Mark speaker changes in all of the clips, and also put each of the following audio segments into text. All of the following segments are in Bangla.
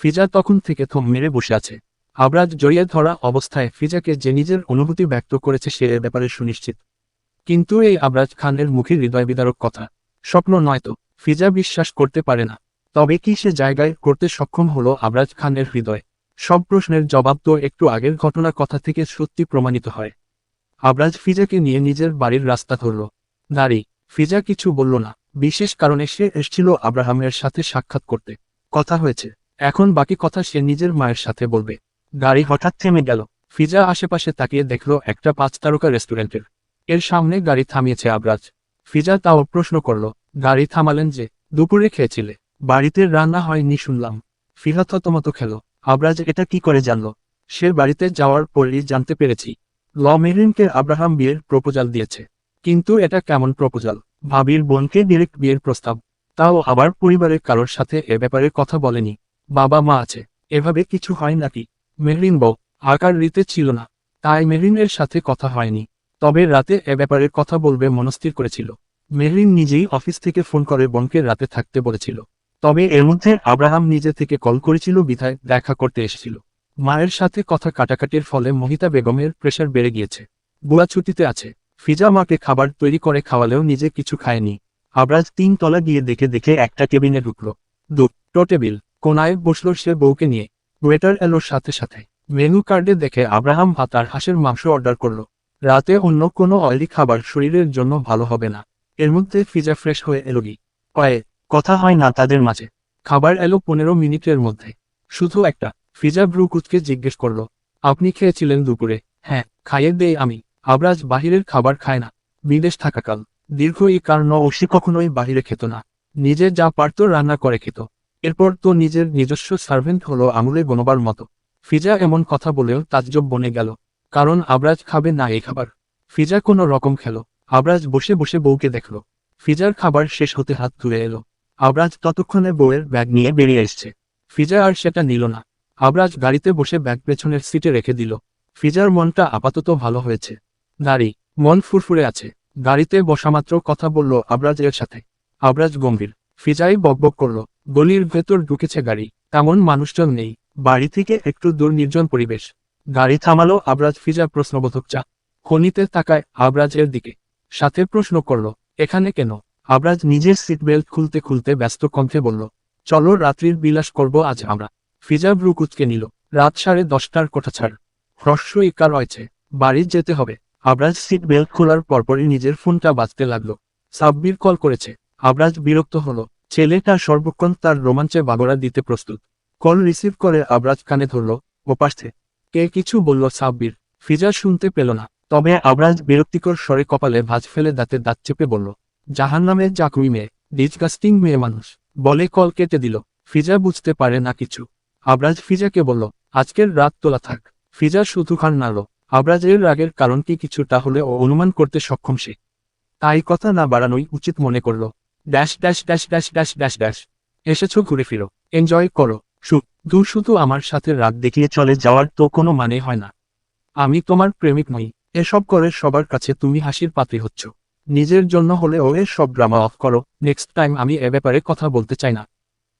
Speaker 1: ফিজা তখন থেকে থম মেরে বসে আছে। আবরাজ জড়িয়ে ধরা অবস্থায় ফিজাকে যে নিজের অনুভূতি ব্যক্ত করেছে সে ব্যাপারে সুনিশ্চিত। কিন্তু এই আবরাজ খানের মুখে হৃদয় বিদারক কথা। স্বপ্ন নয়তো ফিজা বিশ্বাস করতে পারে না। তবে কি সে জায়গায় করতে সক্ষম হলো আবরাজ খানের হৃদয়? সব প্রশ্নের জবাব তো একটু আগের ঘটনার কথা থেকে সত্যি প্রমাণিত হয়। আবরাজ ফিজাকে নিয়ে নিজের বাড়ির রাস্তা ধরল। নারী ফিজা কিছু বলল না। বিশেষ কারণে সে এসছিল আব্রাহামের সাথে সাক্ষাৎ করতে। কথা হয়েছে। এখন বাকি কথা সে নিজের মায়ের সাথে বলবে। গাড়ি হঠাৎ থেমে গেল। ফিজা আশেপাশে তাকিয়ে দেখল একটা পাঁচ তারকা রেস্টুরেন্টের। এর সামনে গাড়ি থামিয়েছে আবরাজ। ফিজা তাও প্রশ্ন করল, গাড়ি থামালেন যে, দুপুরে খেয়েছিলে। বাড়িতে রান্না হয়নি শুনলাম। ফিহা থতমত খেল। আবরাজ এটা কি করে জানল? সে বাড়িতে যাওয়ার পরই জানতে পেরেছি। ল মেহরিনকে আব্রাহাম বিয়ের প্রপোজাল দিয়েছে। কিন্তু এটা কেমন প্রপোজাল? ভাবির বোনকে ডিরেক্ট বিয়ের প্রস্তাব। তাও আবার পরিবারের কারোর সাথে এ ব্যাপারে কথা বলেনি। বাবা মা আছে। এভাবে কিছু হয় নাকি? মেহরিন বউ, আকার রীতে ছিল না। তাই মেহরিনের সাথে কথা হয়নি। তবে রাতে এ ব্যাপারে কথা বলবে মনস্থির করেছিল। মেহরিন নিজেই অফিস থেকে ফোন করে বোনকে রাতে থাকতে বলেছিল। তবে এর মধ্যে আব্রাহাম নিজে থেকে কল করেছিল, বিধায় দেখা করতে এসেছিল। মায়ের সাথে কথা কাটাকাটির ফলে মহিতা বেগমের প্রেশার বেড়ে গিয়েছে। বুয়া ছুটিতে আছে। ফিজা মাকে খাবার তৈরি করে খাওয়ালেও নিজে কিছু খায়নি। আবরাজ তিন তলা গিয়ে দেখে দেখে একটা কেবিনে ঢুকলো। দুটো টেবিল। কোনায় বসল সে বউকে নিয়ে। ওয়েটার এলোর সাথে সাথে। মেনু কার্ডে দেখে আব্রাহাম ভাত আর হাঁসের মাংস অর্ডার করল। রাতে অন্য কোনো অয়েলি খাবার শরীরের জন্য ভালো হবে না। এর মধ্যে ফিজা ফ্রেশ হয়ে এলো গি কয়ে, কথা হয় না তাদের মাঝে। খাবার এলো পনেরো মিনিটের মধ্যে। শুধু একটা ফিজা ব্রু কুচকে জিজ্ঞেস করল, আপনি খেয়েছিলেন দুপুরে? হ্যাঁ খাইয়ে দেই আমি। আবরাজ বাহিরের খাবার খায় না। বিদেশ থাকাকাল। দীর্ঘ এই কারণ ও সে কখনোই বাহিরে খেত না। নিজে যা পারত রান্না করে খেত। এরপর তো নিজের নিজস্ব সার্ভেন্ট হলো আঙুলে গণবার মতো। ফিজা এমন কথা বলেও তাজ্জব বনে গেল, কারণ আবরাজ খাবে না এই খাবার। ফিজা কোনো রকম খেলো, আবরাজ বসে বসে বউকে দেখল। ফিজার খাবার শেষ হতে হাত ধুয়ে এলো। আবরাজ ততক্ষণে বউয়ের ব্যাগ নিয়ে বেরিয়ে এসছে। ফিজা আর সেটা নিল না। আবরাজ গাড়িতে বসে ব্যাগ পেছনের সিটে রেখে দিল। ফিজার মনটা আপাতত ভালো হয়েছে। নারী মন ফুরফুরে আছে। গাড়িতে বসামাত্র কথা বলল আবরাজের সাথে। আবরাজ গম্ভীর। ফিজাই বকবক করল গলির ভেতর ঢুকেছে গাড়ি। তেমন মানুষজন নেই। বাড়ি থেকে একটু দূর নির্জন পরিবেশ। গাড়ি থামালো আবরাজ ফিজা প্রশ্নবোধক চা খনিতে তাকায় আবরাজের দিকে। সাথে প্রশ্ন করল, এখানে কেন? আবরাজ নিজের সিট বেল্ট খুলতে খুলতে ব্যস্ত কণ্ঠে বলল, চলো রাত্রির বিলাস করব আজ আমরা। ফিজা ব্রু কুচকে নিল, রাত সাড়ে দশটার কোঠা ছাড়। হ্রস্ব ইকা রয়েছে, বাড়ি যেতে হবে। আবরাজ সিট বেল্ট খোলার পরপরই নিজের ফোনটা বাজতে লাগল। সাব্বির কল করেছে। আবরাজ বিরক্ত হলো ছেলেটা সর্বক্ষণ তার রোমাঞ্চে বাগড়া দিতে প্রস্তুত। কল রিসিভ করে আবরাজ কানে ধরল ওপাশে কে কিছু বলল সাব্বির? ফিজা শুনতে পেল না। তবে আবরাজ বিরক্তিকর স্বরে কপালে ভাঁজ ফেলে দাঁতে দাঁত চেপে বলল জাহান নামে চাকরি মেয়ে, ডিসগাস্টিং মেয়ে মানুষ। বলে কল কেটে দিল। ফিজা বুঝতে পারে না কিছু। আবরাজ ফিজাকে বলল, আজকের রাত তোলা থাক। ফিজা শুধু খান নাড়ল, আবরাজের রাগের কারণ কি কিছুটা হলে ও অনুমান করতে সক্ষম সে? তাই কথা না বাড়ানোই উচিত মনে করল। Dash dash dash dash dash dash dash. এসেছ, ঘুরে ফিরো। এনজয় করো। সুখ দূর শুধু আমার সাথে রাগ দেখিয়ে চলে যাওয়ার তো কোনো মানে হয় না। আমি তোমার প্রেমিক নই। এসব করে সবার কাছে তুমি হাসির পাত্রী হচ্ছ। নিজের জন্য হলেও এর সব ড্রামা অফ করো। নেক্সট টাইম আমি এ ব্যাপারে কথা বলতে চাই না।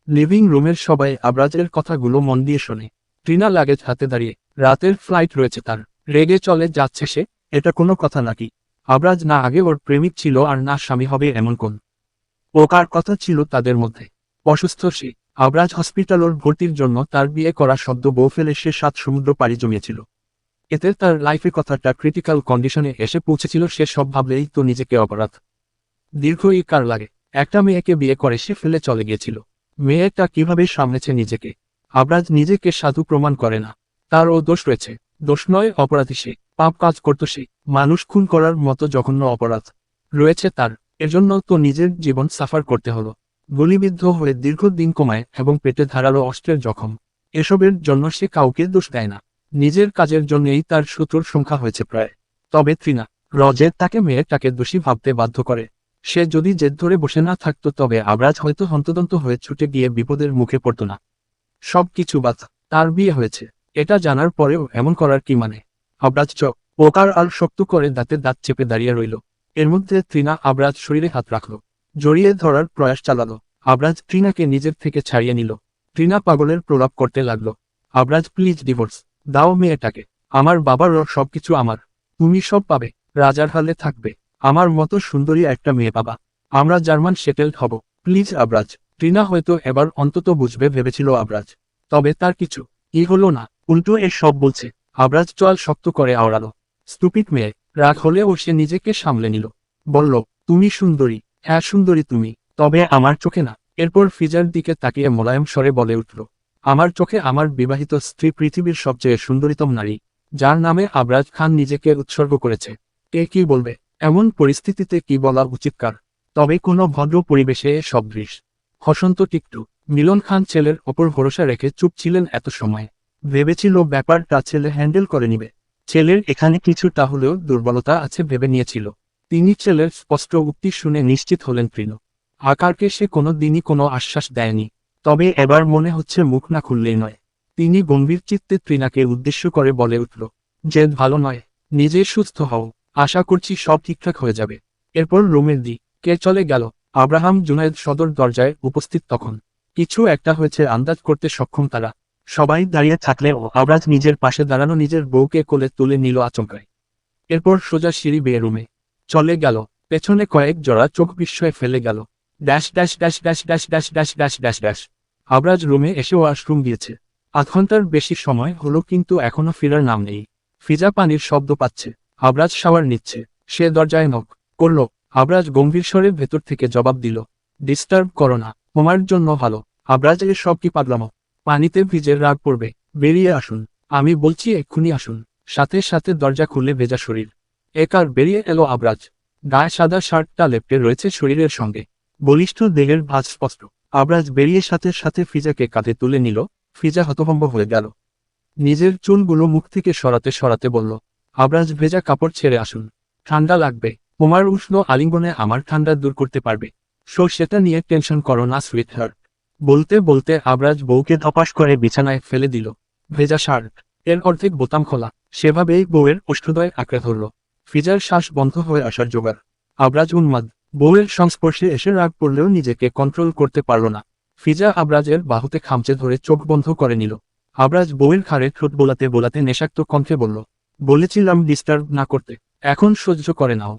Speaker 1: লিভিং রুমের সবাই আবরাজের কথাগুলো মন দিয়ে শোনে। ট্রিনা লাগেজ হাতে দাঁড়িয়ে, রাতের ফ্লাইট রয়েছে তার। রেগে চলে যাচ্ছে সে? এটা কোনো কথা নাকি? আবরাজ না আগে ওর প্রেমিক ছিল আর না স্বামী হবে এমন কোন। ওকার কথা ছিল তাদের মধ্যে। অসুস্থ সে আবরাজ হসপিটাল ওর ভর্তির জন্য তার বিয়ে করা শব্দ বউ ফেলে সে সাত সমুদ্র পাড়ি জমিয়েছিল। এতে তার লাইফের কথাটা ক্রিটিক্যাল কন্ডিশনে এসে পৌঁছেছিল, সে সব ভাবলেই তো নিজেকে অপরাধ। দীর্ঘ ই কার লাগে? একটা মেয়েকে বিয়ে করে সে ফেলে চলে গিয়েছিল। মেয়েটা কীভাবে সামলেছে নিজেকে? আবরাজ নিজেকে সাধু প্রমাণ করে না। তার ও দোষ রয়েছে। দোষ নয়, অপরাধী সে। পাপ কাজ করত সে। মানুষ খুন করার মতো জঘন্য অপরাধ রয়েছে তার। এজন্য তো নিজের জীবন সাফার করতে হলো। গুলিবিদ্ধ হয়ে দীর্ঘদিন কমায় এবং পেটে ধারালো অস্ত্রের জখম। এসবের জন্য সে কাউকে দোষ দেয় না। নিজের কাজের জন্যই তার শত্রুর সংখ্যা হয়েছে প্রায়। তবে ত্রিনা, রজের তাকে মেয়েটাকে দোষী ভাবতে বাধ্য করে। সে যদি জেদ ধরে বসে না থাকতো তবে আবরাজ হয়তো হন্তদন্ত হয়ে ছুটে গিয়ে বিপদের মুখে পড়ত না। সব কিছু বাধা, তার বিয়ে হয়েছে। এটা জানার পরেও এমন করার কি মানে? আবরাজ চ পোকার আর শক্ত করে দাঁতে দাঁত চেপে দাঁড়িয়ে রইল। এর মধ্যে ত্রিনা আবরাজ শরীরে হাত রাখল, জড়িয়ে ধরার প্রয়াস চালালো। আবরাজ ত্রিনাকে নিজের থেকে ছাড়িয়ে নিল। ট্রিনা পাগলের প্রলাপ করতে লাগল। Abraj, please, divorce. দাও মেয়েটাকে। আমার বাবারও সবকিছু আমার। তুমি সব পাবে। রাজার হালে থাকবে। আমার মতো সুন্দরী একটা মেয়ে পাবা আমরা জার্মান সেটেলড হব। প্লিজ, আবরাজ। ট্রিনা হয়তো এবার অন্তত বুঝবে, ভেবেছিল আবরাজ। তবে তার কিছু। ই হলো না। উল্টো এ সব বলছে। আবরাজ চল শক্ত করে আওড়ালো। স্টুপিড মেয়ে। রাগ হলেও সে নিজেকে সামলে নিল। বলল, তুমি সুন্দরী হ্যাঁ সুন্দরী তুমি, তবে আমার চোখে না। এরপর ফিজার দিকে তাকিয়ে মোলায়েম স্বরে বলে উঠল, আমার চোখে আমার বিবাহিত স্ত্রী পৃথিবীর সবচেয়ে সুন্দরীতম নারী, যার নামে আবরাজ খান নিজেকে উৎসর্গ করেছে। কে কি বলবে? এমন পরিস্থিতিতে কি বলা উচিত কার? তবে কোনো ভদ্র পরিবেশে দৃশ্য হসন্ত টিকটু, মিলন খান ছেলের ওপর ভরসা রেখে চুপ ছিলেন এত সময়। ভেবেছিল ব্যাপারটা ছেলে হ্যান্ডেল করে নিবে। ছেলের এখানে কিছুটা হলেও দুর্বলতা আছে ভেবে নিয়েছিল। তিনি ছেলের স্পষ্ট উক্তি শুনে নিশ্চিত হলেন তৃণ আকারকে সে কোনো দিনই কোনো আশ্বাস দেয়নি। তবে এবার মনে হচ্ছে মুখ না খুললেই নয়। তিনি গম্ভীর চিত্তে তৃণাকে উদ্দেশ্য করে বলে উঠল, যে ভালো নয়, নিজে সুস্থ হও। আশা করছি সব ঠিকঠাক হয়ে যাবে। এরপর রুমের দি কে চলে গেল, আব্রাহাম জুনায়েদ সদর দরজায় উপস্থিত তখন। কিছু একটা হয়েছে আন্দাজ করতে সক্ষম তারা। সবাই দাঁড়িয়ে থাকলেও আবরাজ নিজের পাশে দাঁড়ানো নিজের বউকে কোলে তুলে নিল আচমকায়। এরপর সোজা সিঁড়ি বেয়ে রুমে চলে গেল। পেছনে কয়েক জোড়া চোখ বিস্ময়ে ফেলে গেল। Dash dash dash dash dash dash dash dash dash dash. Abraj রুমে এসে ওয়াশরুম গিয়েছে। আধ ঘণ্টার বেশি সময় হলো কিন্তু এখনও ফিরার নাম নেই। ফিজা পানির শব্দ পাচ্ছে। আবরাজ শাওয়ার নিচ্ছে। সে দরজায় নখ করল। আবরাজ গম্ভীর স্বরে ভেতর থেকে জবাব দিল, ডিস্টার্ব করো না। তোমার জন্য ভালো। আবরাজ এর সব কি পাগলামো? পানিতে ভিজে রাগ পড়বে বেরিয়ে আসুন। আমি বলছি এক্ষুনি আসুন। সাথে সাথে দরজা খুলে ভেজা শরীর। একার বেরিয়ে এলো আবরাজ। গায়ে সাদা শার্টটা লেপটে রয়েছে শরীরের সঙ্গে। বলিষ্ঠ দেহের ভাঁজ স্পষ্ট। আবরাজ বেরিয়ে সাথে সাথে ফিজাকে কাঁধে তুলে নিল। ফিজা হতভম্ব হয়ে গেল। নিজের চুলগুলো মুখ থেকে সরাতে সরাতে বলল আবরাজ ভেজা কাপড় ছেড়ে আসুন। ঠান্ডা লাগবে। তোমার উষ্ণ আলিঙ্গনে আমার ঠান্ডা দূর করতে পারবে। সো সেটা নিয়ে টেনশন করো না সুইট হার্ট বলতে বলতে আবরাজ বউকে ধপাস করে বিছানায় ফেলে দিল। ভেজা শার্ট, এর অর্ধেক বোতাম খোলা। সেভাবেই বউয়ের ওষ্ঠদয় আঁকড়ে ধরল। ফিজার শ্বাস বন্ধ হয়ে আসার জোগাড়। আবরাজ উন্মাদ। বউয়ের সংস্পর্শে এসে রাগ পড়লেও নিজেকে কন্ট্রোল করতে পারল না। ফিজা আবরাজের বাহুতে খামচে ধরে চোখ বন্ধ করে নিল। আবরাজ বউয়ের ঘাড়ে ঠোঁট বোলাতে বোলাতে নেশাক্ত কণ্ঠে বলল, বলেছিলাম ডিস্টার্ব না করতে। এখন সহ্য করে নাও।